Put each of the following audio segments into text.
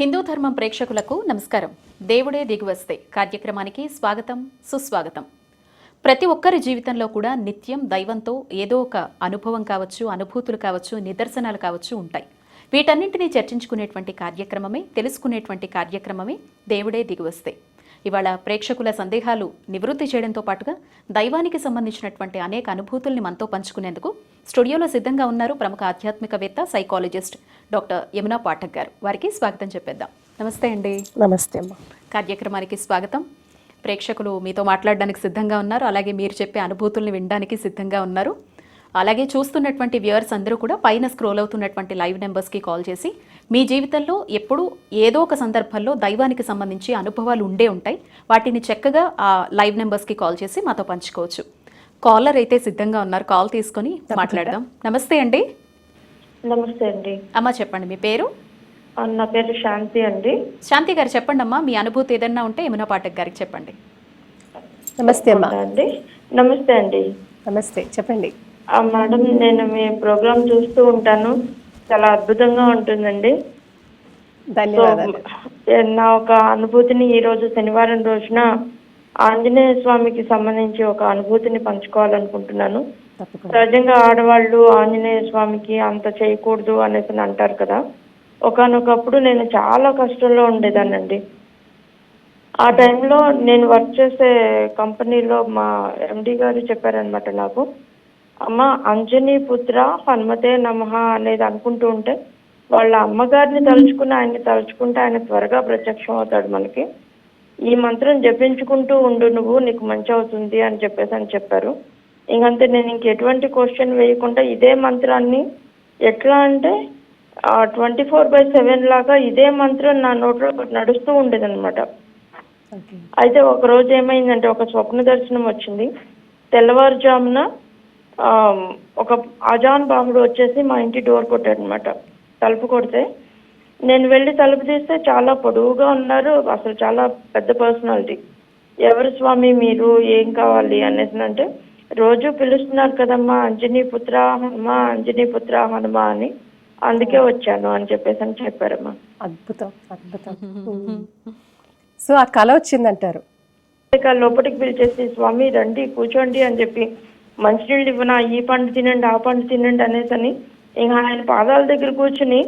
హిందూ ధర్మం ప్రేక్షకులకు నమస్కారం. దేవుడే దిగువస్తే. కార్యక్రమానికి స్వాగతం సుస్వాగతం. ప్రతి ఒక్కరి జీవితంలో కూడా నిత్యం దైవంతో ఏదో ఒక అనుభవం కావచ్చు అనుభూతులు కావచ్చు నిదర్శనాలు కావచ్చు ఉంటాయి. వీటన్నింటినీ చర్చించుకునేటువంటి కార్యక్రమమే తెలుసుకునేటువంటి కార్యక్రమమే దేవుడే దిగువస్తే. ఇవాళ ప్రేక్షకుల సందేహాలు నివృత్తి చేయడంతో పాటుగా దైవానికి సంబంధించినటువంటి అనేక అనుభూతుల్ని మనతో పంచుకునేందుకు స్టూడియోలో సిద్ధంగా ఉన్నారు ప్రముఖ ఆధ్యాత్మికవేత్త సైకాలజిస్ట్ డాక్టర్ యమునా పాఠక్ గారు. వారికి స్వాగతం చెప్పేద్దాం. నమస్తే అండి. నమస్తే కార్యక్రమానికి స్వాగతం. ప్రేక్షకులు మీతో మాట్లాడడానికి సిద్ధంగా ఉన్నారు. అలాగే మీరు చెప్పే అనుభూతుల్ని వినడానికి సిద్ధంగా ఉన్నారు. అలాగే చూస్తున్నటువంటి వ్యూవర్స్ అందరూ కూడా పైన స్క్రోల్ అవుతున్నటువంటి లైవ్ నెంబర్స్కి కాల్ చేసి మీ జీవితంలో ఎప్పుడూ ఏదో ఒక సందర్భంలో దైవానికి సంబంధించి అనుభవాలు ఉండే ఉంటాయి. వాటిని చక్కగా ఆ లైవ్ నెంబర్స్కి కాల్ చేసి మాతో పంచుకోవచ్చు. కాలర్ అయితే సిద్ధంగా ఉన్నారు. కాల్ తీసుకొని మాట్లాడదాం. నమస్తే అండి. నమస్తే అండి. అమ్మ చెప్పండి మీ పేరు? నా పేరు శాంతి అండి. శాంతి గారు చెప్పండి అమ్మా మీ అనుభూతి ఏదన్నా ఉంటే యమునా పాఠక్ గారికి చెప్పండి. నమస్తే అమ్మ. అండి నమస్తే అండి. నమస్తే చెప్పండి. మేడం నేను మీ ప్రోగ్రామ్ చూస్తూ ఉంటాను. చాలా అద్భుతంగా ఉంటుందండి. ధన్యవాదాలు. నా ఒక అనుభూతిని ఈ రోజు శనివారం రోజున ఆంజనేయ స్వామికి సంబంధించి ఒక అనుభూతిని పంచుకోవాలనుకుంటున్నాను. సహజంగా ఆడవాళ్ళు ఆంజనేయ స్వామికి అంత చేయకూడదు అనేసి అని అంటారు కదా. ఒకానొకప్పుడు నేను చాలా కష్టంలో ఉండేదానండి ఆ టైంలో నేను వర్క్ చేసే కంపెనీలో మా ఎండి గారు చెప్పారనమాట నాకు. అమ్మ అంజనీ పుత్ర హనుమతే నమః అనేది అనుకుంటూ ఉంటే వాళ్ళ అమ్మగారిని తలుచుకుని ఆయన్ని తలుచుకుంటే ఆయన త్వరగా ప్రత్యక్షం అవుతాడు మనకి. ఈ మంత్రం జపించుకుంటూ ఉండు నువ్వు నీకు మంచి అవుతుంది అని చెప్పేసి అని చెప్పారు. ఇంకంతే నేను ఇంక ఎటువంటి క్వశ్చన్ వేయకుండా ఇదే మంత్రాన్ని ఎట్లా అంటే ట్వంటీ ఫోర్ బై సెవెన్ లాగా ఇదే మంత్రం నా నోట్లో నడుస్తూ ఉండేదన్నమాట. అయితే ఒక రోజు ఏమైందంటే ఒక స్వప్న దర్శనం వచ్చింది. తెల్లవారుజామున ఒక అజాన్ బాబుడు వచ్చేసి మా ఇంటి డోర్ కొట్టాడు అనమాట తలుపు కొడితే నేను వెళ్ళి తలుపు తీస్తే చాలా పొడవుగా ఉన్నారు. అసలు చాలా పెద్ద పర్సనాలిటీ. ఎవరు స్వామి మీరు? ఏం కావాలి అనేసి అంటే రోజు పిలుస్తున్నారు కదమ్మా అంజనీ పుత్ర హనుమ అంజనీ పుత్ర హనుమ అని. అందుకే వచ్చాను అని చెప్పేసి అని చెప్పారమ్మా. అద్భుతం అద్భుతం. సో ఆ కళ వచ్చిందంటారు. లోపలికి పిలిచేసి స్వామి రండి కూర్చోండి అని చెప్పి మంచినీళ్ళు ఇవ్వనా? ఈ పండు తినండి ఆ పండు తినండి అనేసి అని ఇంకా ఆయన పాదాల దగ్గర కూర్చుని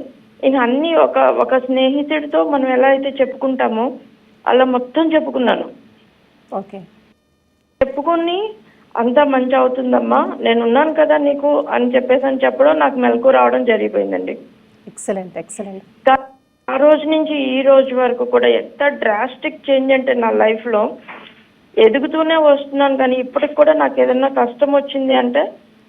ఇంక అన్ని ఒక ఒక స్నేహితుడితో మనం ఎలా అయితే చెప్పుకుంటామో అలా మొత్తం చెప్పుకున్నాను. ఓకే. చెప్పుకొని అంతా మంచి అవుతుందమ్మా నేను ఉన్నాను కదా నీకు అని చెప్పేసి అని చెప్పడం నాకు మెలకు రావడం జరిగిపోయిందండి. Excellent excellent. ఆ రోజు నుంచి ఈ రోజు వరకు కూడా ఎంత డ్రాస్టిక్ చేంజ్ అంటే నా లైఫ్లో ఎదుగుతూనే వస్తున్నాను కానీ ఇప్పటికి కూడా నాకు ఏదైనా కష్టం వచ్చింది అంటే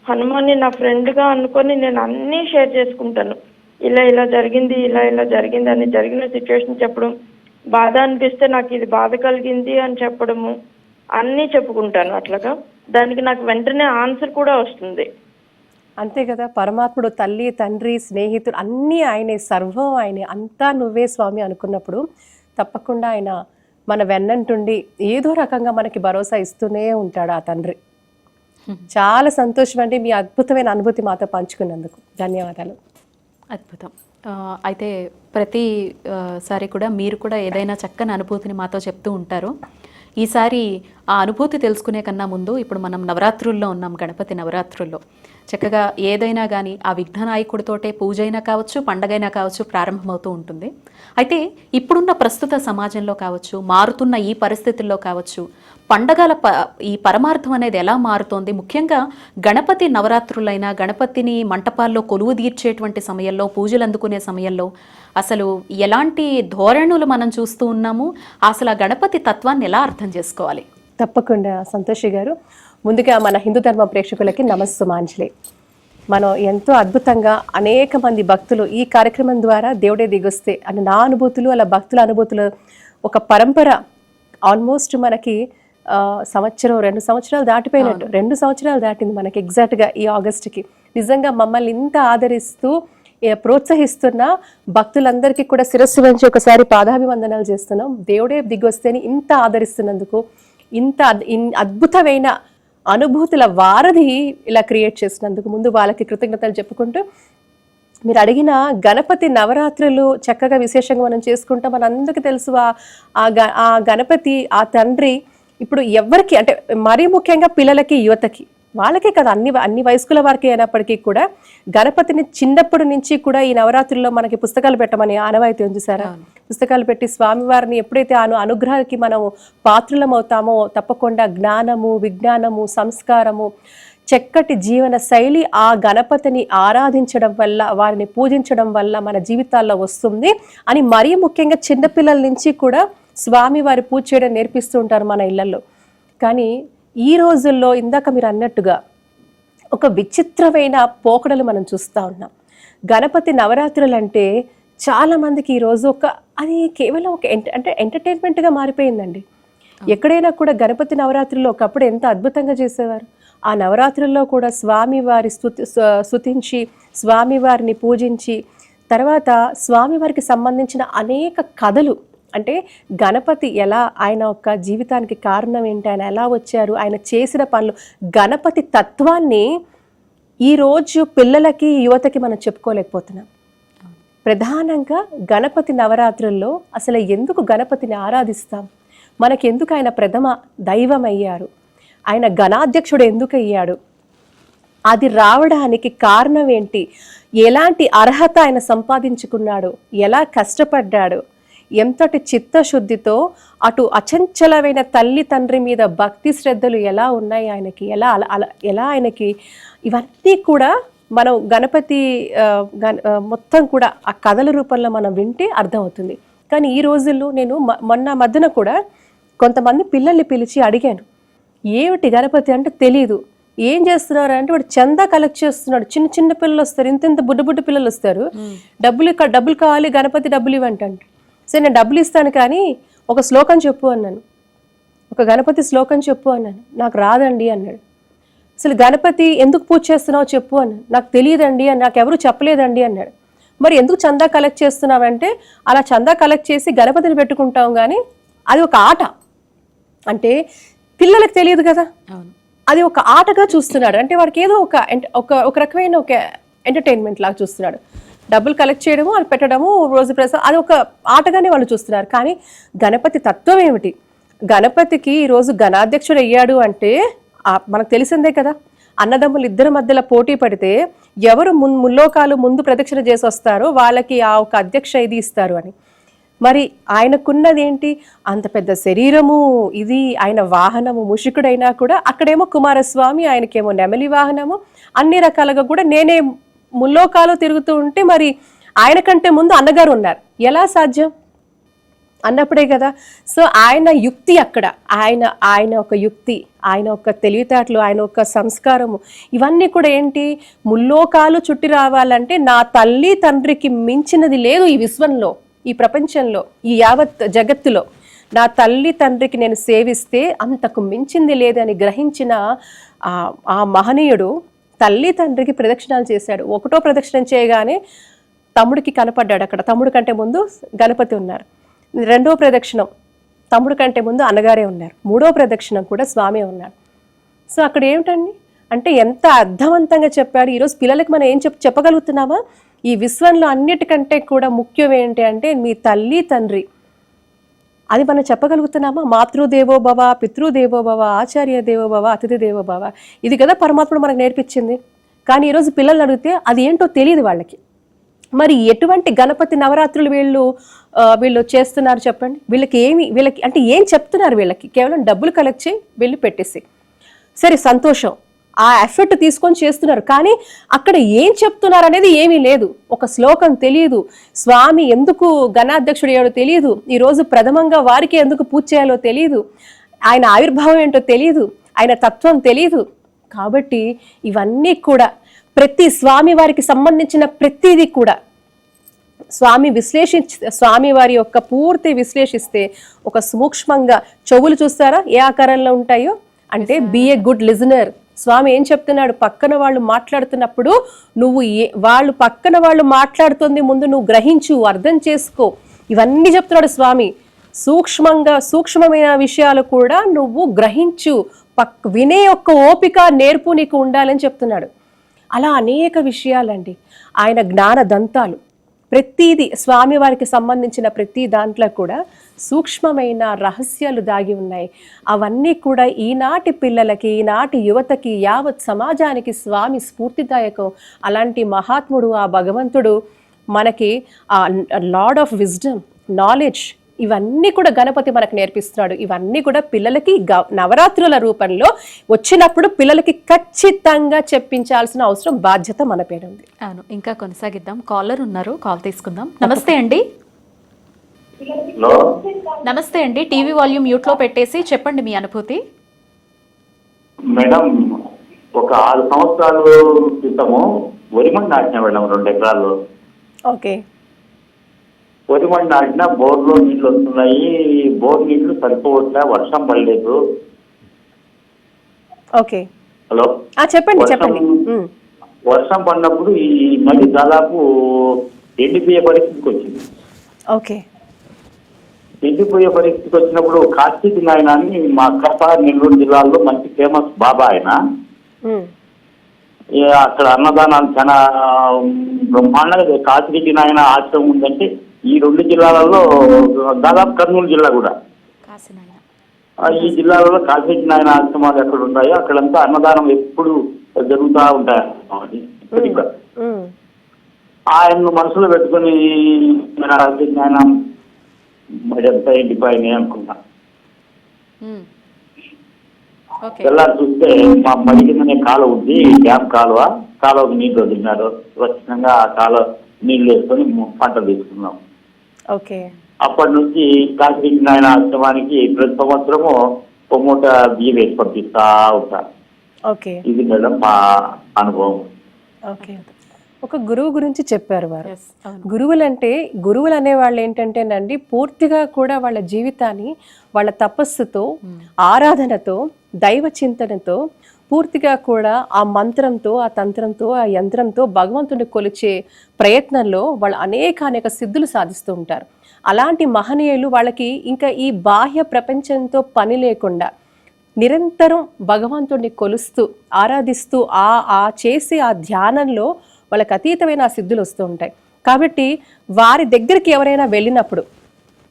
హనుమాన్ని నా ఫ్రెండ్గా అనుకొని నేను అన్నీ షేర్ చేసుకుంటాను. ఇలా ఇలా జరిగింది ఇలా ఇలా జరిగింది అని జరిగిన సిచ్యువేషన్ చెప్పడం బాధ అనిపిస్తే నాకు ఇది బాధ కలిగింది అని చెప్పడము అన్నీ చెప్పుకుంటాను అట్లాగా. దానికి నాకు వెంటనే ఆన్సర్ కూడా వస్తుంది. అంతే కదా పరమాత్ముడు తల్లి తండ్రి స్నేహితుడు అన్నీ ఆయనే సర్వం ఆయనే అంతా నువ్వే స్వామి అనుకున్నప్పుడు తప్పకుండా ఆయన మన వెన్నంటుండి ఏదో రకంగా మనకి భరోసా ఇస్తూనే ఉంటాడు ఆ తండ్రి. చాలా సంతోషం అండి మీ అద్భుతమైన అనుభూతి మాతో పంచుకున్నందుకు. ధన్యవాదాలు. అద్భుతం. అయితే ప్రతి సారి కూడా మీరు కూడా ఏదైనా చక్కని అనుభూతిని మాతో చెప్తూ ఉంటారు. ఈసారి ఆ అనుభూతి తెలుసుకునే కన్నా ముందు ఇప్పుడు మనం నవరాత్రుల్లో ఉన్నాం గణపతి నవరాత్రుల్లో. చక్కగా ఏదైనా కానీ ఆ విఘ్ననాయకుడితోటే పూజ అయినా కావచ్చు పండగైనా కావచ్చు ప్రారంభమవుతూ ఉంటుంది. అయితే ఇప్పుడున్న ప్రస్తుత సమాజంలో కావచ్చు మారుతున్న ఈ పరిస్థితుల్లో కావచ్చు పండగల ప ఈ పరమార్థం అనేది ఎలా మారుతోంది? ముఖ్యంగా గణపతి నవరాత్రులైనా గణపతిని మంటపాల్లో కొలువు తీర్చేటువంటి సమయంలో పూజలు అందుకునే సమయంలో అసలు ఎలాంటి ధోరణులు మనం చూస్తూ ఉన్నాము? అసలు ఆ గణపతి తత్వాన్ని ఎలా అర్థం చేసుకోవాలి? తప్పకుండా సంతోషి గారు. ముందుగా మన హిందూ ధర్మ ప్రేక్షకులకి నమస్సుమాంజలి. మనం ఎంతో అద్భుతంగా అనేక మంది భక్తులు ఈ కార్యక్రమం ద్వారా దేవుడే దిగొస్తే అని నా అనుభూతులు అలా భక్తుల అనుభూతులు ఒక పరంపర ఆల్మోస్ట్ మనకి సంవత్సరం రెండు సంవత్సరాలు దాటిపోయినట్టు. రెండు సంవత్సరాలు దాటింది మనకి ఎగ్జాక్ట్గా ఈ ఆగస్టుకి. నిజంగా మమ్మల్ని ఇంత ఆదరిస్తూ ప్రోత్సహిస్తున్న భక్తులందరికీ కూడా శిరస్సు వంచి ఒకసారి పాదాభివందనాలు చేస్తున్నాం. దేవుడే దిగొస్తేని ఇంత ఆదరిస్తున్నందుకు ఇంత అద్భుతమైన అనుభూతుల వారధి ఇలా క్రియేట్ చేసినందుకు ముందు వాళ్ళకి కృతజ్ఞతలు చెప్పుకుంటూ మీరు అడిగిన గణపతి నవరాత్రులు చక్కగా విశేషంగా మనం చేసుకుంటాం. మనందరికీ తెలుసు ఆ- గ- ఆ గణపతి ఆ తండ్రి ఇప్పుడు ఎవరికి అంటే మరీ ముఖ్యంగా పిల్లలకి యువతకి వాళ్ళకే కదా అన్ని అన్ని వయస్కుల వారికి అయినప్పటికీ కూడా గణపతిని చిన్నప్పటి నుంచి కూడా ఈ నవరాత్రుల్లో మనకి పుస్తకాలు పెట్టమని ఆనవాయితీ ఉంది సారా? పుస్తకాలు పెట్టి స్వామివారిని ఎప్పుడైతే అను అనుగ్రహానికి మనం పాత్రులం అవుతామో తప్పకుండా జ్ఞానము విజ్ఞానము సంస్కారము చక్కటి జీవన శైలి ఆ గణపతిని ఆరాధించడం వల్ల వారిని పూజించడం వల్ల మన జీవితాల్లో వస్తుంది అని మరీ ముఖ్యంగా చిన్నపిల్లల నుంచి కూడా స్వామి వారి పూజ చేయడం నేర్పిస్తూ ఉంటారు మన ఇళ్ళలో కానీ ఈ రోజుల్లో ఇందాక మీరు అన్నట్టుగా ఒక విచిత్రమైన పోకడలు మనం చూస్తూ ఉన్నాం. గణపతి నవరాత్రులు అంటే చాలా మందికి ఈరోజు ఒక అది కేవలం ఒక ఎంట- అంటే ఎంటర్టైన్మెంట్గా మారిపోయిందండి. ఎక్కడైనా కూడా గణపతి నవరాత్రుల్లో ఒకప్పుడు ఎంత అద్భుతంగా చేసేవారు. ఆ నవరాత్రుల్లో కూడా స్వామివారి స్తుతి స్తు- స్తుతించి స్వామివారిని పూజించి తర్వాత స్వామివారికి సంబంధించిన అనేక కథలు అంటే గణపతి ఎలా ఆయన యొక్క జీవితానికి కారణం ఏంటి? ఆయన ఎలా వచ్చారు? ఆయన చేసిన పనులు. గణపతి తత్వాన్ని ఈరోజు పిల్లలకి యువతకి మనం చెప్పుకోలేకపోతున్నాం. ప్రధానంగా గణపతి నవరాత్రుల్లో అసలు ఎందుకు గణపతిని ఆరాధిస్తాం? మనకెందుకు ఆయన ప్రథమ దైవం అయ్యారు ఆయన గణాధ్యక్షుడు ఎందుకు అయ్యాడు అది రావడానికి కారణం ఏంటి? ఎలాంటి అర్హత ఆయన సంపాదించుకున్నాడు? ఎలా కష్టపడ్డాడు? ఎంతటి చిత్తశుద్ధితో అటు అచంచలమైన తల్లి తండ్రి మీద భక్తి శ్రద్ధలు ఎలా ఉన్నాయి ఆయనకి ఎలా అల అల ఎలా ఆయనకి ఇవన్నీ కూడా మనం గణపతి మొత్తం కూడా ఆ కథల రూపంలో మనం వింటే అర్థమవుతుంది. కానీ ఈ రోజుల్లో నేను మొన్న మధ్యన కూడా కొంతమంది పిల్లల్ని పిలిచి అడిగాను. ఏమిటి గణపతి అంటే తెలియదు ఏం చేస్తున్నారు అంటే వాడు చందా కలెక్ట్ చేస్తున్నాడు. చిన్న చిన్న పిల్లలు వస్తారు ఇంత ఇంత బుడ్డ బుడ్డ పిల్లలు వస్తారు. డబ్బులు డబ్బులు కావాలి గణపతి డబ్బులు ఇవ్వంటండి సరే నేను డబ్బులు ఇస్తాను కానీ ఒక శ్లోకం చెప్పు అన్నాను. ఒక గణపతి శ్లోకం చెప్పు అన్నాను. నాకు రాదండి అన్నాడు. అసలు గణపతి ఎందుకు పూజ చేస్తున్నావు చెప్పు అన్నాను. నాకు తెలియదండి అని నాకు ఎవరు చెప్పలేదండి అన్నాడు. మరి ఎందుకు చందా కలెక్ట్ చేస్తున్నావంటే అలా చందా కలెక్ట్ చేసి గణపతిని పెట్టుకుంటాం కానీ అది ఒక ఆట. అంటే పిల్లలకు తెలియదు కదా. అది ఒక ఆటగా చూస్తున్నాడు. అంటే వాడికి ఏదో ఒక ఒక ఒక రకమైన ఒక ఎంటర్టైన్మెంట్ లాగా చూస్తున్నాడు. డబ్బులు కలెక్ట్ చేయడము అది పెట్టడము రోజు ప్రసాద్ అది ఒక ఆటగానే వాళ్ళు చూస్తున్నారు. కానీ గణపతి తత్వం ఏమిటి? గణపతికి ఈరోజు గణాధ్యక్షుడు అయ్యాడు అంటే మనకు తెలిసిందే కదా. అన్నదమ్ములు ఇద్దరి మధ్యలో పోటీ పడితే ఎవరు మున్ ముల్లోకాలు ముందు ప్రదక్షిణ చేసి వస్తారో వాళ్ళకి ఆ ఒక అధ్యక్ష ఇది ఇస్తారు అని. మరి ఆయనకున్నది ఏంటి అంత పెద్ద శరీరము ఇది ఆయన వాహనము ముషికుడైనా కూడా అక్కడేమో కుమారస్వామి ఆయనకేమో నెమలి వాహనము అన్ని రకాలుగా కూడా నేనే ముల్లోకాలు తిరుగుతూ ఉంటే మరి ఆయన కంటే ముందు అన్నగారు ఉన్నారు. ఎలా సాధ్యం? అన్నప్పుడే కదా. సో ఆయన యుక్తి అక్కడ. ఆయన ఆయన ఒక యుక్తి ఆయన ఒక తెలివితేటలు ఆయన ఒక సంస్కారము. ఇవన్నీ కూడా ఏంటి? ముల్లోకాలు చుట్టి రావాలంటే నా తల్లి తండ్రికి మించినది లేదు ఈ విశ్వంలో ఈ ప్రపంచంలో ఈ యావత్ జగత్తులో. నా తల్లి తండ్రికి నేను సేవిస్తే అంతకు మించింది లేదని గ్రహించిన ఆ ఆ మహనీయుడు తల్లి తండ్రికి ప్రదక్షిణాలు చేశాడు. ఒకటో ప్రదక్షిణం చేయగానే తమ్ముడికి కనపడ్డాడు అక్కడ. తమ్ముడు కంటే ముందు గణపతి ఉన్నారు. రెండో ప్రదక్షిణం తమ్ముడు కంటే ముందు అన్నగారే ఉన్నారు. మూడో ప్రదక్షిణం కూడా స్వామి ఉన్నారు. సో అక్కడ ఏమిటండి? అంటే ఎంత అర్థవంతంగా చెప్పాడు. ఈరోజు పిల్లలకి మనం ఏం చెప్ చెప్పగలుగుతున్నామా? ఈ విశ్వంలో అన్నిటికంటే కూడా ముఖ్యం ఏంటి అంటే మీ తల్లి తండ్రి అది మనం చెప్పగలుగుతున్నామా? మాతృదేవోభవ పితృదేవోభవ పితృదేవో భవ ఆచార్య దేవోభవ అతిథి దేవోభవ. ఇది కదా పరమాత్ముడు మనకు నేర్పించింది. కానీ ఈరోజు పిల్లలు అడిగితే అది ఏంటో తెలియదు వాళ్ళకి. మరి ఎటువంటి గణపతి నవరాత్రులు వీళ్ళు వీళ్ళు చేస్తున్నారు చెప్పండి? వీళ్ళకి ఏమి వీళ్ళకి అంటే ఏం చెప్తున్నారు వీళ్ళకి? కేవలం డబ్బులు కలెక్ట్ చేయి వెళ్ళి పెట్టేసి సరే సంతోషం. ఆ ఎఫర్ట్ తీసుకొని చేస్తున్నారు. కానీ అక్కడ ఏం చెప్తున్నారు అనేది ఏమీ లేదు. ఒక శ్లోకం తెలియదు స్వామి ఎందుకు గణాధ్యక్షుడు అయ్యాడో తెలియదు ఈరోజు ప్రథమంగా వారికి ఎందుకు పూజ చేయాలో తెలియదు ఆయన ఆవిర్భావం ఏంటో తెలియదు ఆయన తత్వం తెలియదు కాబట్టి ఇవన్నీ కూడా ప్రతి స్వామి వారికి సంబంధించిన ప్రతిదీ కూడా స్వామి విశ్లేషించి స్వామి వారి యొక్క పూర్తి విశ్లేషిస్తే ఒక సూక్ష్మంగా చెవులు చూస్తారా? ఏ ఆకారంలో ఉంటాయో? అంటే బీ ఏ గుడ్ లిజనర్ స్వామి ఏం చెప్తున్నాడు? పక్కన వాళ్ళు మాట్లాడుతున్నప్పుడు నువ్వు ఏ వాళ్ళు పక్కన వాళ్ళు మాట్లాడుతుంది ముందు నువ్వు గ్రహించు అర్థం చేసుకో. ఇవన్నీ చెప్తున్నాడు స్వామి. సూక్ష్మంగా సూక్ష్మమైన విషయాలు కూడా నువ్వు గ్రహించు. పక్ వినే యొక్క ఓపిక నేర్పు నీకు ఉండాలని చెప్తున్నాడు. అలా అనేక విషయాలండి. ఆయన జ్ఞాన దంతాలు ప్రతిదీ స్వామివారికి సంబంధించిన ప్రతి దాంట్లో కూడా సూక్ష్మమైన రహస్యాలు దాగి ఉన్నాయి. అవన్నీ కూడా ఈనాటి పిల్లలకి ఈనాటి యువతకి యావత్ సమాజానికి స్వామి స్ఫూర్తిదాయకం. అలాంటి మహాత్ముడు ఆ భగవంతుడు మనకి ఆ లార్డ్ ఆఫ్ విజ్డమ్ నాలెడ్జ్ ఇవన్నీ కూడా గణపతి మనకు నేర్పిస్తున్నాడు. ఇవన్నీ కూడా పిల్లలకి గ- నవరాత్రుల రూపంలో వచ్చినప్పుడు పిల్లలకి ఖచ్చితంగా చెప్పించాల్సిన అవసరం బాధ్యత మన పేరు ఉంది అవును ఇంకా కొనసాగిద్దాం. కాలర్ ఉన్నారు కాల్ తీసుకుందాం. నమస్తే అండి. హలో? నమస్తే అండి టీవీ వాల్యూమ్ మ్యూట్లో పెట్టేసి చెప్పండి మీ అనుభూతి. మేడం ఒక ఆరు సంవత్సరాలు క్రితము వరిమడి నాటిన మేడం రెండు ఎకరాల్లో ఓకే. వరిమడి నాటిన బోర్లో నీళ్ళు వస్తున్నాయి బోర్ నీళ్ళు సరిపోవట్లే వర్షం పడలేదు. ఓకే. హలో? ఆ చెప్పండి వర్షం- చెప్పండి. వర్షం పడినప్పుడు ఈ నది దాదాపు ఎండిపోయే పరిస్థితికి వచ్చింది. ఓకే. ఎండిపోయే పరిస్థితికి వచ్చినప్పుడు కార్తీక్ నాయన అని మా కడప నెల్లూరు జిల్లాలో మంచి ఫేమస్ బాబా ఆయన. అక్కడ అన్నదానాలు చాలా బ్రహ్మాండంగా కాశీరెడ్డి నాయన ఆశ్రమం ఉందంటే ఈ రెండు జిల్లాలలో దాదాపు కర్నూలు జిల్లా కూడా. ఈ జిల్లాలలో కాశీరెడ్డి నాయన ఆశ్రమాలు ఎక్కడ ఉన్నాయో అక్కడంతా అన్నదానం ఎప్పుడు జరుగుతూ ఉంటాయి. ఆయన్ను మనసులో పెట్టుకొని మన కాశీరెడ్డి ఎంత ఎండిపోయినాయి అనుకున్నా. తెల్లారి చూస్తే మా మడి కిందనే కాలువ ఉంది డ్యామ్ కాలువ కాలువకు నీళ్ళు వదిలినారు. స్వచ్ఛంగా ఆ కాలువ నీళ్ళు వేసుకొని పంట తీసుకున్నాం. ఓకే. అప్పటి నుంచి కాశీ నాయన ఆశ్రమానికి ప్రతి సంవత్సరము ఒక మూట బియ్యం వేసి పంపిస్తా ఓకే. ఇది మేడం మా అనుభవం. ఓకే. ఒక గురువు గురించి చెప్పారు వారు. గురువులంటే గురువులు అనే వాళ్ళు ఏంటంటేనండి పూర్తిగా కూడా వాళ్ళ జీవితాన్ని వాళ్ళ తపస్సుతో ఆరాధనతో దైవ చింతనతో పూర్తిగా కూడా ఆ మంత్రంతో ఆ తంత్రంతో ఆ యంత్రంతో భగవంతుని కొలిచే ప్రయత్నంలో వాళ్ళు అనేక అనేక సిద్ధులు సాధిస్తూ ఉంటారు. అలాంటి మహనీయులు వాళ్ళకి ఇంకా ఈ బాహ్య ప్రపంచంతో పని లేకుండా నిరంతరం భగవంతుడిని కొలుస్తూ ఆరాధిస్తూ ఆ ఆ చేసే ఆ ధ్యానంలో వాళ్ళకి అతీతమైన ఆ సిద్ధులు వస్తూ ఉంటాయి. కాబట్టి వారి దగ్గరికి ఎవరైనా వెళ్ళినప్పుడు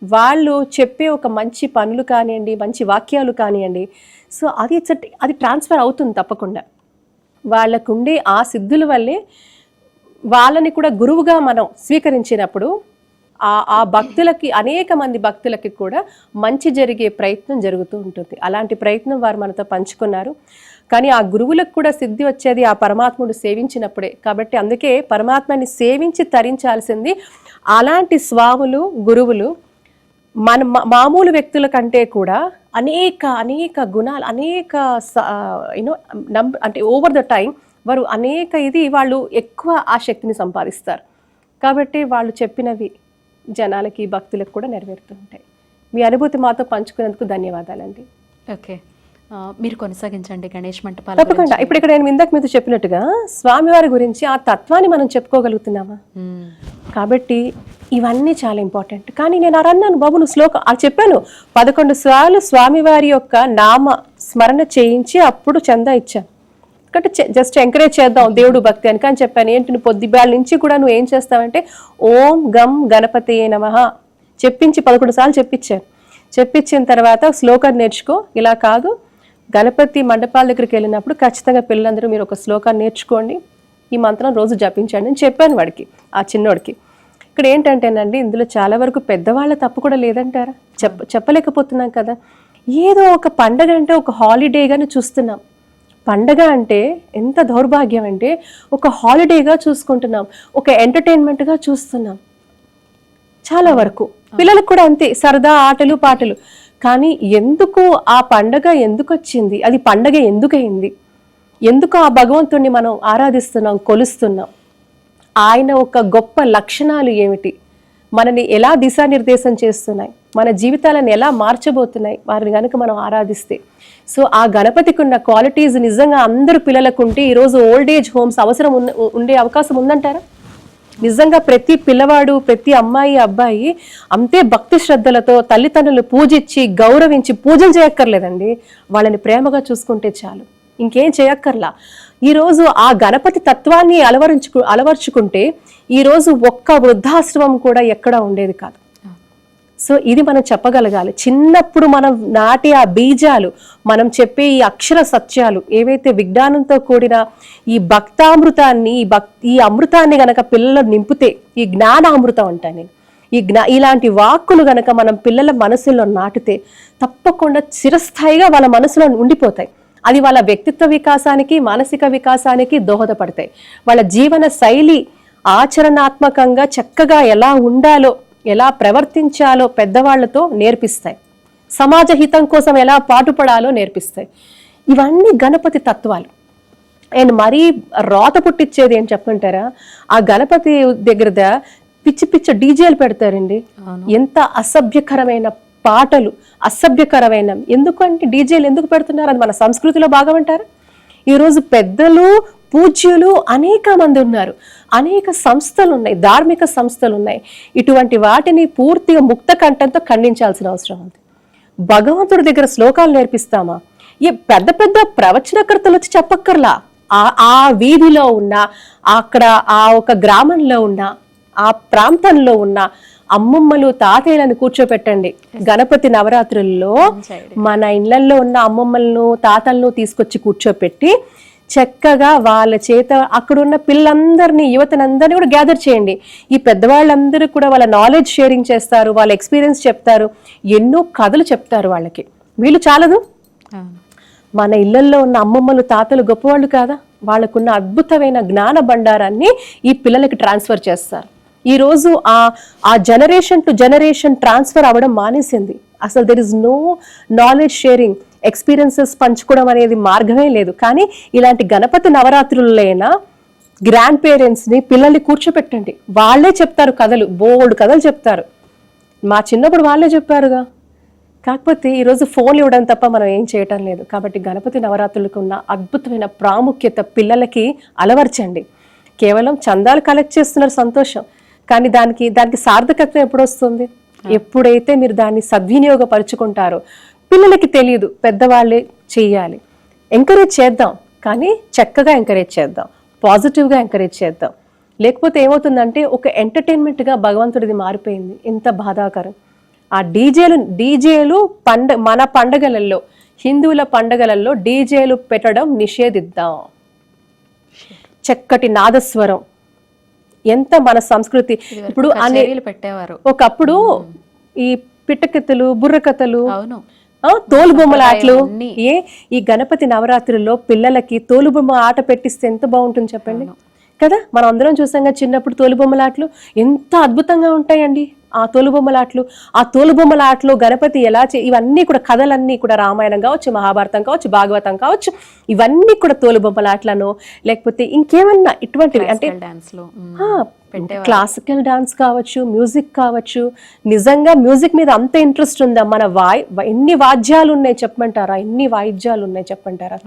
వాళ్ళు చెప్పే ఒక మంచి పనులు కానివ్వండి మంచి వాక్యాలు కానివ్వండి సో అది అది ట్రాన్స్ఫర్ అవుతుంది తప్పకుండా. వాళ్ళకుండే ఆ సిద్ధుల వల్లే వాళ్ళని కూడా గురువుగా మనం స్వీకరించినప్పుడు ఆ ఆ భక్తులకి అనేక మంది భక్తులకి కూడా మంచి జరిగే ప్రయత్నం జరుగుతూ ఉంటుంది. అలాంటి ప్రయత్నం వారు మనతో పంచుకున్నారు. కానీ ఆ గురువులకు కూడా సిద్ధి వచ్చేది ఆ పరమాత్ముడు సేవించినప్పుడే. కాబట్టి అందుకే పరమాత్మని సేవించి తరించాల్సింది అలాంటి స్వాములు గురువులు మన మామూలు వ్యక్తుల కంటే కూడా అనేక అనేక గుణాలు అనేక యూనో నం అంటే ఓవర్ ద టైం వారు అనేక ఇది వాళ్ళు ఎక్కువ ఆ శక్తిని సంపాదిస్తారు. కాబట్టి వాళ్ళు చెప్పినవి జనాలకి భక్తులకు కూడా నెరవేరుతూ ఉంటాయి. మీ అనుభూతి మాతో పంచుకున్నందుకు ధన్యవాదాలండి. ఓకే. మీరు కొనసాగించండి గణేష్ మంటపాల తప్పకుండా. ఇప్పుడు ఇక్కడ నేను ఇందాక మీతో చెప్పినట్టుగా స్వామివారి గురించి ఆ తత్వాన్ని మనం చెప్పుకోగలుగుతున్నామా. కాబట్టి ఇవన్నీ చాలా ఇంపార్టెంట్. కానీ నేను అలా అన్నాను బాబు నువ్వు శ్లోకం అది చెప్పాను పదకొండు సార్లు స్వామివారి యొక్క నామ స్మరణ చేయించి అప్పుడు చందా ఇచ్చాను. కాబట్టి జస్ట్ ఎంకరేజ్ చేద్దాం దేవుడు భక్తి అని. కానీ చెప్పాను ఏంటి నువ్వు పొద్దుబాళ్ళ నుంచి కూడా నువ్వు ఏం చేస్తావంటే ఓం గం గణపతి నమః. చెప్పించి పదకొండు సార్లు చెప్పించాను. చెప్పించిన తర్వాత శ్లోకం నేర్చుకో. ఇలా కాదు గణపతి మండపాల దగ్గరికి వెళ్ళినప్పుడు ఖచ్చితంగా పిల్లలందరూ మీరు ఒక శ్లోకాన్ని నేర్చుకోండి. ఈ మంత్రం రోజు జపించండి అని చెప్పాను వాడికి ఆ చిన్నోడికి. ఇక్కడ ఏంటంటేనండి ఇందులో చాలా వరకు పెద్దవాళ్ళ తప్పు కూడా లేదంటారా? చెప్ప చెప్పలేకపోతున్నాం కదా. ఏదో ఒక పండగ అంటే ఒక హాలిడేగానే చూస్తున్నాం. పండగ అంటే ఎంత దౌర్భాగ్యం అంటే ఒక హాలిడేగా చూసుకుంటున్నాం ఒక ఎంటర్టైన్మెంట్గా చూస్తున్నాం. చాలా వరకు. పిల్లలకు కూడా అంతే సరదా ఆటలు పాటలు. కానీ ఎందుకు ఆ పండగ ఎందుకు వచ్చింది అది పండగ ఎందుకయింది? ఎందుకు ఆ భగవంతుణ్ణి మనం ఆరాధిస్తున్నాం కొలుస్తున్నాం? ఆయన ఒక గొప్ప లక్షణాలు ఏమిటి? మనని ఎలా దిశానిర్దేశం చేస్తున్నాయి? మన జీవితాలను ఎలా మార్చబోతున్నాయి? వారిని కనుక మనం ఆరాధిస్తే. సో ఆ గణపతికి ఉన్న క్వాలిటీస్ నిజంగా అందరు పిల్లలకు ఉంటే ఈరోజు ఓల్డ్ ఏజ్ హోమ్స్ అవసరం ఉన్న ఉండే అవకాశం ఉందంటారా? నిజంగా ప్రతి పిల్లవాడు ప్రతి అమ్మాయి అబ్బాయి అంతే భక్తి శ్రద్ధలతో తల్లిదండ్రులు పూజించి గౌరవించి పూజలు చేయక్కర్లేదండి. వాళ్ళని ప్రేమగా చూసుకుంటే చాలు. ఇంకేం చేయక్కర్లా. ఈరోజు ఆ గణపతి తత్వాన్ని అలవరించుకు అలవర్చుకుంటే ఈరోజు ఒక్క వృద్ధాశ్రమం కూడా ఎక్కడా ఉండేది కాదు. సో ఇది మనం చెప్పగలగాలి. చిన్నప్పుడు మనం నాటి ఆ బీజాలు మనం చెప్పే ఈ అక్షర సత్యాలు ఏవైతే విజ్ఞానంతో కూడిన ఈ భక్తామృతాన్ని ఈ భక్ ఈ అమృతాన్ని గనక పిల్లలు నింపితే ఈ జ్ఞాన అమృతం అంటాను నేను. ఈ జ్ఞా ఇలాంటి వాక్కులు గనక మనం పిల్లల మనసులో నాటితే తప్పకుండా చిరస్థాయిగా వాళ్ళ మనసులో ఉండిపోతాయి. అది వాళ్ళ వ్యక్తిత్వ వికాసానికి మానసిక వికాసానికి దోహదపడతాయి. వాళ్ళ జీవన శైలి ఆచరణాత్మకంగా చక్కగా ఎలా ఉండాలో ఎలా ప్రవర్తించాలో పెద్దవాళ్ళతో నేర్పిస్తాయి. సమాజ హితం కోసం ఎలా పాటుపడాలో నేర్పిస్తాయి. ఇవన్నీ గణపతి తత్వాలు. అండ్ మరీ రోత పుట్టించేది ఏం చెప్పంటారా ఆ గణపతి దగ్గర పిచ్చి పిచ్చి డీజేలు పెడతారండి. ఎంత అసభ్యకరమైన పాటలు అసభ్యకరమైన ఎందుకంటే డీజేలు ఎందుకు పెడుతున్నారు? అది మన సంస్కృతిలో భాగమంటారా ఈరోజు పెద్దలు పూజ్యులు అనేక మంది ఉన్నారు. అనేక సంస్థలు ఉన్నాయి ధార్మిక సంస్థలు ఉన్నాయి ఇటువంటి వాటిని పూర్తిగా ముక్త కంఠంతో ఖండించాల్సిన అవసరం ఉంది. భగవంతుడి దగ్గర శ్లోకాలు నేర్పిస్తామా? ఈ పెద్ద పెద్ద ప్రవచనకర్తలు వచ్చి చెప్పక్కర్లా? ఆ ఆ వీధిలో ఉన్న అక్కడ ఆ ఒక గ్రామంలో ఉన్న ఆ ప్రాంతంలో ఉన్న అమ్మమ్మలు తాతయ్యలను కూర్చోపెట్టండి. గణపతి నవరాత్రుల్లో మన ఇళ్ళలో ఉన్న అమ్మమ్మలను తాతలను తీసుకొచ్చి కూర్చోపెట్టి చక్కగా వాళ్ళ చేత అక్కడ ఉన్న పిల్లలందరినీ యువతనందరినీ కూడా గ్యాదర్ చేయండి. ఈ పెద్దవాళ్ళందరూ కూడా వాళ్ళ నాలెడ్జ్ షేరింగ్ చేస్తారు వాళ్ళ ఎక్స్పీరియన్స్ చెప్తారు ఎన్నో కథలు చెప్తారు వాళ్ళకి. వీళ్ళు చాలదు? మన ఇళ్ళలో ఉన్న అమ్మమ్మలు తాతలు గొప్పవాళ్ళు కాదా? వాళ్ళకున్న అద్భుతమైన జ్ఞాన భండారాన్ని ఈ పిల్లలకి ట్రాన్స్ఫర్ చేస్తారు. ఈ రోజు ఆ ఆ జనరేషన్ టు జనరేషన్ ట్రాన్స్ఫర్ అవ్వడం మానేసింది. అసలు there is no knowledge sharing experiences పంచుకోవడం అనేది మార్గమే లేదు. కానీ ఇలాంటి గణపతి నవరాత్రులైనా గ్రాండ్ పేరెంట్స్ని పిల్లల్ని కూర్చోపెట్టండి. వాళ్ళే చెప్తారు కథలు బోల్డ్ కథలు చెప్తారు. మా చిన్నప్పుడు వాళ్ళే చెప్పారుగా. కాకపోతే ఈరోజు ఫోన్ ఇవ్వడం తప్ప మనం ఏం చేయటం లేదు. కాబట్టి గణపతి నవరాత్రులకు ఉన్న అద్భుతమైన ప్రాముఖ్యత పిల్లలకి అలవర్చండి. కేవలం చందాలు కలెక్ట్ చేస్తున్నారు సంతోషం. కానీ దానికి దానికి సార్థకత ఎప్పుడు వస్తుంది? ఎప్పుడైతే మీరు దాన్ని సద్వినియోగపరుచుకుంటారో పిల్లలకి తెలియదు పెద్దవాళ్ళే చెయ్యాలి. ఎంకరేజ్ చేద్దాం కానీ చక్కగా ఎంకరేజ్ చేద్దాం పాజిటివ్గా ఎంకరేజ్ చేద్దాం. లేకపోతే ఏమవుతుందంటే ఒక ఎంటర్టైన్మెంట్గా భగవంతుడిది మారిపోయింది. ఎంత బాధాకరం. ఆ డీజేలు డీజేలు పండ మన పండగలలో హిందువుల పండగలలో డీజేలు పెట్టడం నిషేధిద్దాం. చక్కటి నాదస్వరం. ఎంత మన సంస్కృతి. ఇప్పుడు పెట్టేవారు. ఒకప్పుడు ఈ పిట్టకథలు బుర్రకథలు అవును. తోలుబొమ్మల ఆటలు. ఏ ఈ గణపతి నవరాత్రుల్లో పిల్లలకి తోలుబొమ్మ ఆట పెట్టిస్తే ఎంత బాగుంటుంది చెప్పండి? కదా మనం అందరం చూసాం చిన్నప్పుడు తోలుబొమ్మల ఆటలు? ఎంత అద్భుతంగా ఉంటాయండి ఆ తోలుబొమ్మలాట్లు ఆ తోలుబొమ్మల ఆటలో గణపతి ఎలా చే ఇవన్నీ కూడా కథలన్నీ కూడా రామాయణం కావచ్చు మహాభారతం కావచ్చు భాగవతం కావచ్చు ఇవన్నీ కూడా తోలుబొమ్మల ఆటలను లేకపోతే ఇంకేమన్నా ఇటువంటివి అంటే ఆ, క్లాసికల్ డాన్స్ కావచ్చు మ్యూజిక్ కావచ్చు. నిజంగా మ్యూజిక్ మీద అంత ఇంట్రెస్ట్ ఉందా? మన వాయి ఎన్ని వాద్యాలు ఉన్నాయి చెప్పమంటారా? ఎన్ని వాయిద్యాలు ఉన్నాయి చెప్పమంటారా?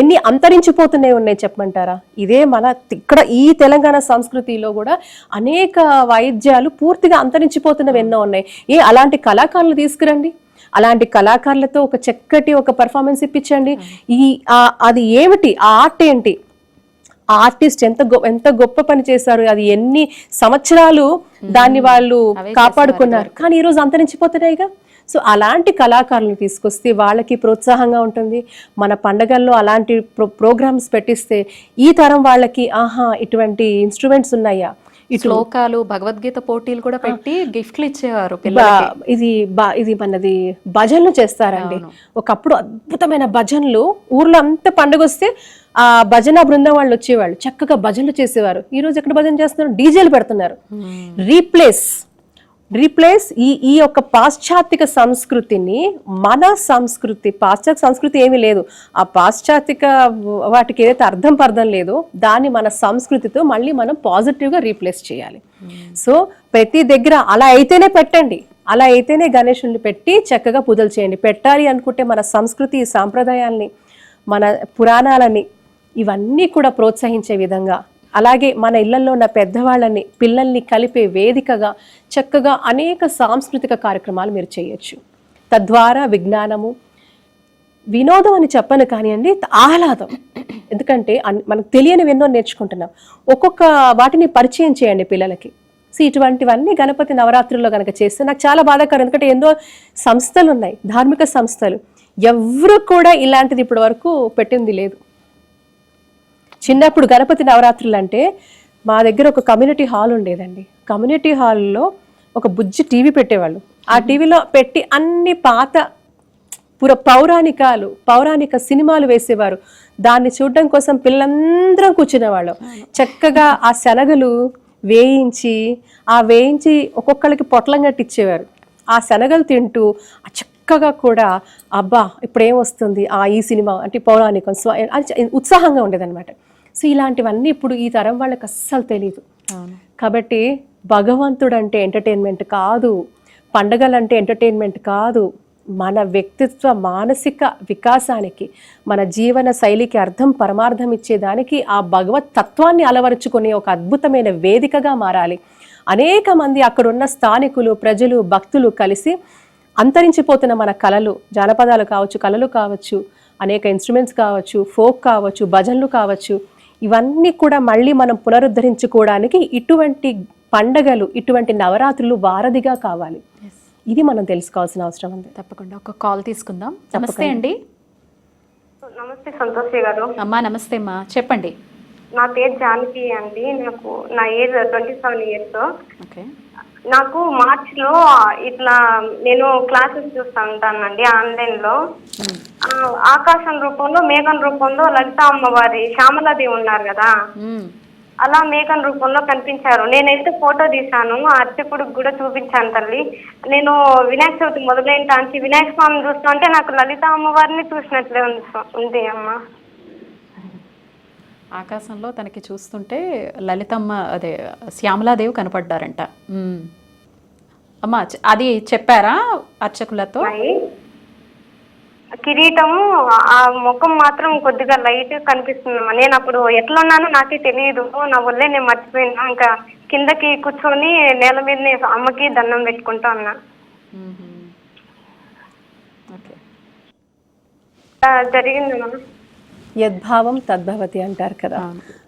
ఎన్ని అంతరించిపోతున్నాయి ఉన్నాయి చెప్పమంటారా? ఇదే మన ఇక్కడ ఈ తెలంగాణ సంస్కృతిలో కూడా అనేక వాయిద్యాలు పూర్తిగా అంతరించిపోతున్నవి ఎన్నో ఉన్నాయి. ఏ అలాంటి కళాకారులు తీసుకురండి. అలాంటి కళాకారులతో ఒక చక్కటి ఒక పర్ఫార్మెన్స్ ఇప్పించండి. ఈ అది ఏమిటి? ఆ ఆర్ట్ ఏంటి? ఆర్టిస్ట్ ఎంత ఎంత గొప్ప పని చేశారు అది ఎన్ని సంవత్సరాలు దాన్ని వాళ్ళు కాపాడుకున్నారు. కానీ ఈ రోజు అంతరించిపోతున్నాయిగా సో అలాంటి కళాకారులను తీసుకొస్తే వాళ్ళకి ప్రోత్సాహంగా ఉంటుంది. మన పండగల్లో అలాంటి ప్రో ప్రోగ్రామ్స్ పెట్టిస్తే ఈ తరం వాళ్ళకి ఆహా ఇటువంటి ఇన్స్ట్రుమెంట్స్ ఉన్నాయా? శ్లోకాలు భగవద్గీత పోటీలు కూడా పెట్టి గిఫ్ట్లు ఇచ్చేవారు ఇది ఇది మనది భజనలు చేస్తారండి. ఒకప్పుడు అద్భుతమైన భజనలు ఊర్లో అంత పండుగ వస్తే ఆ భజన బృందం వాళ్ళు వచ్చేవాళ్ళు. చక్కగా భజనలు చేసేవారు. ఈ రోజు ఎక్కడ భజన చేస్తున్నారు? డీజేలు పెడుతున్నారు. రీప్లేస్. రీప్లేస్ ఈ ఈ యొక్క పాశ్చాత్యక సంస్కృతిని మన సంస్కృతి పాశ్చాత్య సంస్కృతి ఏమీ లేదు. ఆ పాశ్చాత్యక వాటికి ఏదైతే అర్థం పర్థం లేదో దాన్ని మన సంస్కృతితో మళ్ళీ మనం పాజిటివ్గా రీప్లేస్ చేయాలి. సో ప్రతి దగ్గర అలా అయితేనే పెట్టండి. అలా అయితేనే గణేషుని పెట్టి చక్కగా పూజలు చేయండి. పెట్టాలి అనుకుంటే మన సంస్కృతి సాంప్రదాయాల్ని మన పురాణాలని ఇవన్నీ కూడా ప్రోత్సహించే విధంగా అలాగే మన ఇళ్ళలో ఉన్న పెద్దవాళ్ళని పిల్లల్ని కలిపే వేదికగా చక్కగా అనేక సాంస్కృతిక కార్యక్రమాలు మీరు చేయొచ్చు. తద్వారా విజ్ఞానము వినోదం అని చెప్పను కానివ్వండి ఆహ్లాదం. ఎందుకంటే అన్- మనకు తెలియనివి ఎన్నో నేర్చుకుంటున్నాం. ఒక్కొక్క వాటిని పరిచయం చేయండి పిల్లలకి. సో ఇటువంటివన్నీ గణపతి నవరాత్రుల్లో కనుక చేస్తే నాకు చాలా బాధాకరం. ఎందుకంటే ఎన్నో సంస్థలు ఉన్నాయి ధార్మిక సంస్థలు. ఎవరు కూడా ఇలాంటిది ఇప్పటి వరకు పెట్టింది లేదు. చిన్నప్పుడు గణపతి నవరాత్రులు అంటే మా దగ్గర ఒక కమ్యూనిటీ హాల్ ఉండేదండి. కమ్యూనిటీ హాల్లో ఒక బుజ్జి టీవీ పెట్టేవాళ్ళు. ఆ టీవీలో పెట్టి అన్ని పాత పుర పౌరాణికాలు పౌరాణిక సినిమాలు వేసేవారు. దాన్ని చూడడం కోసం పిల్లలందరం కూర్చునేవాళ్ళు. చక్కగా ఆ శనగలు వేయించి ఆ వేయించి ఒక్కొక్కరికి పొట్లం కట్టించేవారు ఆ శనగలు తింటూ ఆ చక్కగా కూడా అబ్బా ఇప్పుడు ఏం వస్తుంది? ఆ ఈ సినిమా అంటే పౌరాణికం ఉత్సాహంగా ఉండేదన్నమాట. సో ఇలాంటివన్నీ ఇప్పుడు ఈ తరం వాళ్ళకి అస్సలు తెలియదు కాబట్టి భగవంతుడు అంటే ఎంటర్టైన్మెంట్ కాదు పండగలంటే ఎంటర్టైన్మెంట్ కాదు. మన వ్యక్తిత్వ మానసిక వికాసానికి మన జీవన శైలికి అర్థం పరమార్థం ఇచ్చేదానికి ఆ భగవత్ తత్వాన్ని అలవరుచుకునే ఒక అద్భుతమైన వేదికగా మారాలి. అనేక మంది అక్కడున్న స్థానికులు ప్రజలు భక్తులు కలిసి అంతరించిపోతున్న మన కళలు జానపదాలు కావచ్చు కళలు కావచ్చు అనేక ఇన్స్ట్రుమెంట్స్ కావచ్చు ఫోక్ కావచ్చు భజనలు కావచ్చు ఇవన్నీ కూడా మళ్ళీ మనం పునరుద్ధరించుకోవడానికి ఇటువంటి పండగలు ఇటువంటి నవరాత్రులు వారధిగా కావాలి. ఇది మనం తెలుసుకోవాల్సిన అవసరం ఉంది. తప్పకుండా. ఒక కాల్ తీసుకుందాం. నమస్తే అండి. నమస్తే సంతోషి గారు. అమ్మా నమస్తే అమ్మా. చెప్పండి. నా పేరు జానకి అండి. నాకు నా age twenty seven years okay. నాకు మార్చిలో ఇట్లా నేను క్లాసెస్ చూస్తూ ఉంటానండి ఆన్లైన్లో. ఆకాశం రూపంలో మేఘం రూపంలో లలిత అమ్మవారి శ్యామలాదేవి ఉన్నారు కదా. అలా మేఘం రూపంలో కనిపించారు. నేనైతే ఫోటో తీశాను ఆ అర్చకుడికి కూడా చూపించాను తల్లి. నేను వినాయక చవితి మొదలైన వినాయక స్వామిని చూస్తుంటే నాకు లలిత అమ్మవారిని చూసినట్లే ఉంది ఉంది అమ్మ. ఆకాశంలో తనకి చూస్తుంటే లలితమ్మ అదే శ్యామలాదేవి కనపడ్డారంట. మ్మ్. అమ్మా అది చెప్పారా అర్చకులతో? కిరీటము ఆ ముఖం మాత్రం కొద్దిగా లైట్ కనిపిస్తుందమ్మా నేను అప్పుడు ఎట్లున్నానో నాకే తెలియదు నా వల్లే నేను మర్చిపోయినా. ఇంకా కిందకి కూర్చొని నేల మీదనే అమ్మకి దండం పెట్టుకుంటా ఉన్నా మ్మ్. యద్భావం తద్భవతి అంటారు కదా.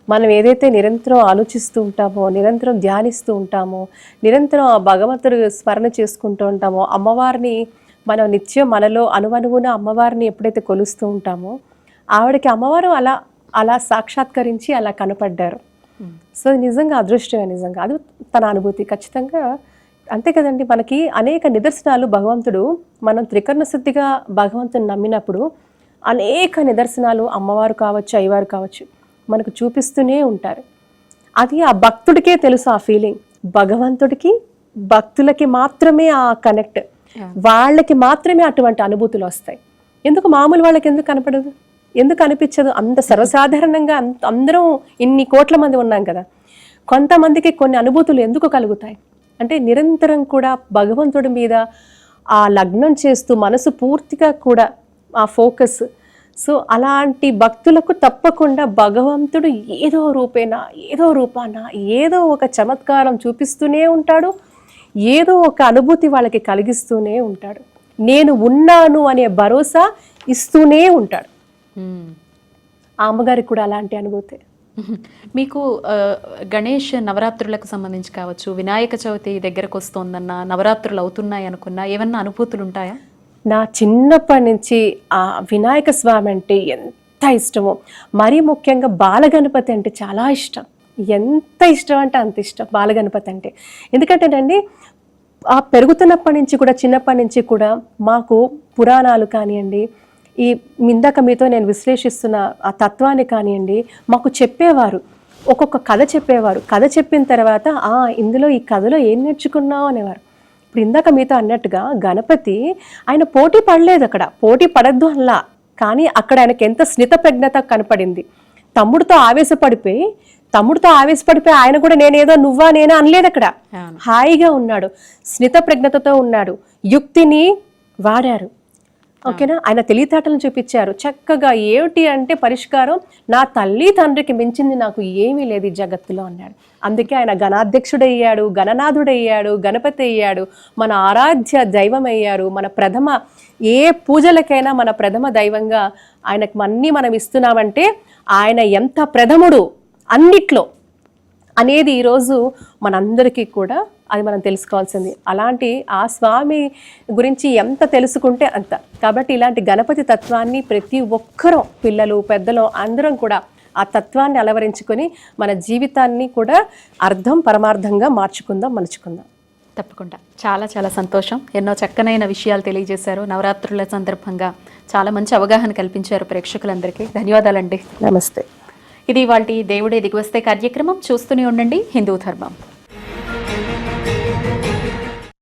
మనం ఏదైతే నిరంతరం ఆలోచిస్తూ ఉంటామో నిరంతరం ధ్యానిస్తూ ఉంటామో నిరంతరం ఆ భగవంతుడు స్మరణ చేసుకుంటూ ఉంటామో అమ్మవారిని మనం నిత్యం మనలో అనువనువున అమ్మవారిని ఎప్పుడైతే కొలుస్తూ ఉంటామో ఆవిడకి అమ్మవారు అలా అలా సాక్షాత్కరించి అలా కనపడ్డారు. సో నిజంగా అదృష్టమే నిజంగా. అది తన అనుభూతి. ఖచ్చితంగా అంతే కదండి. మనకి అనేక నిదర్శనాలు భగవంతుడు మనం త్రికరణ శుద్ధిగా భగవంతుని నమ్మినప్పుడు అనేక నిదర్శనాలు అమ్మవారు కావచ్చు అయ్యవారు కావచ్చు మనకు చూపిస్తూనే ఉంటారు. అది ఆ భక్తుడికే తెలుసు ఆ ఫీలింగ్ భగవంతుడికి భక్తులకి మాత్రమే ఆ కనెక్ట్ వాళ్ళకి మాత్రమే అటువంటి అనుభూతులు వస్తాయి. ఎందుకు మామూలు వాళ్ళకి ఎందుకు కనపడదు? ఎందుకు అనిపించదు? అంత సర్వసాధారణంగా అందరం ఇన్ని కోట్ల మంది ఉన్నాం కదా. కొంతమందికి కొన్ని అనుభూతులు ఎందుకు కలుగుతాయి? అంటే నిరంతరం కూడా భగవంతుడి మీద ఆ లగ్నం చేస్తూ మనసు పూర్తిగా కూడా ఆ ఫోకస్. సో అలాంటి భక్తులకు తప్పకుండా భగవంతుడు ఏదో రూపేణ ఏదో రూపాన ఏదో ఒక చమత్కారం చూపిస్తూనే ఉంటాడు. ఏదో ఒక అనుభూతి వాళ్ళకి కలిగిస్తూనే ఉంటాడు. నేను ఉన్నాను అనే భరోసా ఇస్తూనే ఉంటాడు. అమ్మగారికి కూడా అలాంటి అనుభూతి. మీకు గణేష్ నవరాత్రులకు సంబంధించి కావచ్చు వినాయక చవితి దగ్గరకు వస్తోందన్న నవరాత్రులు అవుతున్నాయి అనుకున్నా ఏమన్నా అనుభూతులు ఉంటాయా నా చిన్నప్పటి నుంచి ఆ వినాయక స్వామి అంటే ఎంత ఇష్టమో మరీ ముఖ్యంగా బాలగణపతి అంటే చాలా ఇష్టం. ఎంత ఇష్టం అంటే అంత ఇష్టం బాలగణపతి అంటే. ఎందుకంటేనండి ఆ పెరుగుతున్నప్పటి నుంచి కూడా చిన్నప్పటి నుంచి కూడా మాకు పురాణాలు కానివ్వండి ఈ ఇందాక మీతో నేను విశ్లేషిస్తున్న ఆ తత్వాన్ని కానివ్వండి మాకు చెప్పేవారు. ఒక్కొక్క కథ చెప్పేవారు. కథ చెప్పిన తర్వాత ఆ ఇందులో ఈ కథలో ఏం నేర్చుకున్నావు అనేవారు. ఇప్పుడు ఇందాక మీతో అన్నట్టుగా గణపతి ఆయన పోటీ పడలేదు అక్కడ. పోటీ పడద్దు అనలా. కానీ అక్కడ ఆయనకి ఎంత స్నిత ప్రజ్ఞత కనపడింది. తమ్ముడితో ఆవేశపడిపోయి తమ్ముడితో ఆవేశపడిపోయి ఆయన కూడా నేనేదో నువ్వా నేనా అనలేదు అక్కడ. హాయిగా ఉన్నాడు. స్నిత ప్రజ్ఞతతో ఉన్నాడు. యుక్తిని వాడారు. ఓకేనా? ఆయన తెలివితేటలను చూపించారు. చక్కగా ఏమిటి అంటే పరిష్కారం నా తల్లి తండ్రికి మించింది నాకు ఏమీ లేదు ఈ జగత్తులో అన్నాడు. అందుకే ఆయన గణాధ్యక్షుడయ్యాడు గణనాథుడయ్యాడు గణపతి అయ్యాడు మన ఆరాధ్య దైవం అయ్యారు మన ప్రథమ ఏ పూజలకైనా మన ప్రథమ దైవంగా ఆయనకు అన్నీ మనం ఇస్తున్నామంటే ఆయన ఎంత ప్రథముడు అన్నిట్లో. అనేది ఈరోజు మనందరికీ కూడా అది మనం తెలుసుకోవాల్సింది. అలాంటి ఆ స్వామి గురించి ఎంత తెలుసుకుంటే అంత. కాబట్టి ఇలాంటి గణపతి తత్వాన్ని ప్రతి ఒక్కరూ పిల్లలు పెద్దలు అందరం కూడా ఆ తత్వాన్ని అలవరించుకొని మన జీవితాన్ని కూడా అర్థం పరమార్థంగా మార్చుకుందాం మలుచుకుందాం. తప్పకుండా. చాలా చాలా సంతోషం. ఎన్నో చక్కనైన విషయాలు తెలియజేశారు. నవరాత్రుల సందర్భంగా చాలా మంచి అవగాహన కల్పించారు ప్రేక్షకులందరికీ. ధన్యవాదాలండి. నమస్తే. ఇది వాళ్ళ దేవుడే దిగివస్తే కార్యక్రమం. చూస్తూనే ఉండండి. హిందూ ధర్మం.